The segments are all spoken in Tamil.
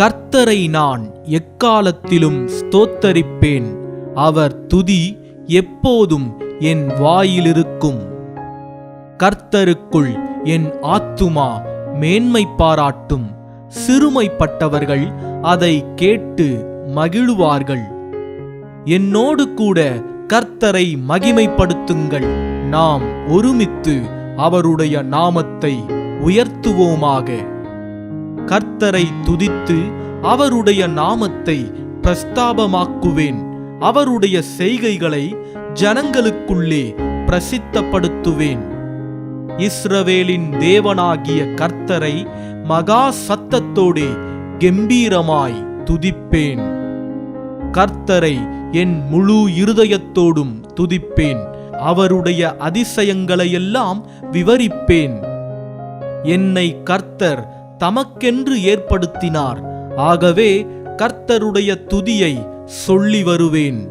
கர்த்தரை நான் எக்காலத்திலும் ஸ்தோத்தரிப்பேன். அவர் துதி எப்போதும் என் வாயிலிருக்கும். கர்த்தருக்குள் என் ஆத்துமா மேன்மை பாராட்டும். சிறுமைப்பட்டவர்கள் அதை கேட்டு மகிழுவார்கள். என்னோடு கூட கர்த்தரை மகிமைப்படுத்துங்கள். நாம் ஒருமித்து அவருடைய நாமத்தை உயர்த்துவோமாக. கர்த்தரை துதித்து அவருடைய நாமத்தை பிரஸ்தாபமாக்குவேன். அவருடைய செய்கைகளை ஜனங்களுக்குள்ளே பிரசித்தப்படுத்துவேன். இஸ்ரவேலின் தேவனாகிய கர்த்தரை மகா சத்தத்தோடே கெம்பீரமாய் துதிப்பேன். கர்த்தரை என் முழு இருதயத்தோடும் துதிப்பேன். அவருடைய அதிசயங்களையெல்லாம் விவரிப்பேன். என்னை கர்த்தர் தமக்கென்று ஏற்படுத்தினார். ஆகவே கர்த்தருடைய துதியை சொல்லி வருவேன்.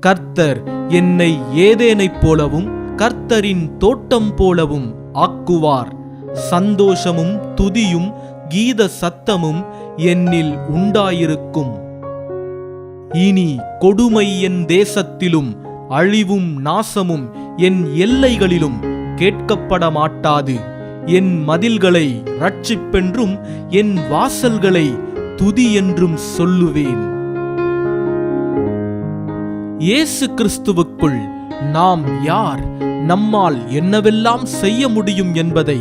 கர்த்தர் என்னை ஏதேனைப் போலவும் கர்த்தரின் தோட்டம் போலவும் ஆக்குவார். சந்தோஷமும் துதியும் கீத சத்தமும் என்னில் உண்டாயிருக்கும். இனி கொடுமை என் தேசத்திலும் அழிவும் நாசமும் என் எல்லைகளிலும் கேட்கப்பட மாட்டாது என் மதில்களை ரட்சிப்பென்றும் என் வாசல்களை துதி என்றும் சொல்லுவேன். இயேசு கிறிஸ்துவுக்குள் நாம் யார்? நம்மால் என்னவெல்லாம் செய்ய முடியும் என்பதை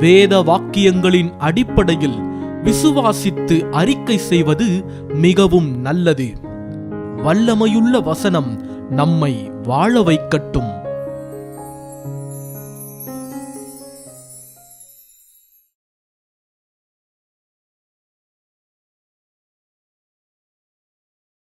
வேத வாக்கியங்களின் அடிப்படையில் விசுவாசித்து அறிக்கை செய்வது மிகவும் நல்லது. வல்லமையுள்ள வசனம் நம்மை வாழ வைக்கட்டும்.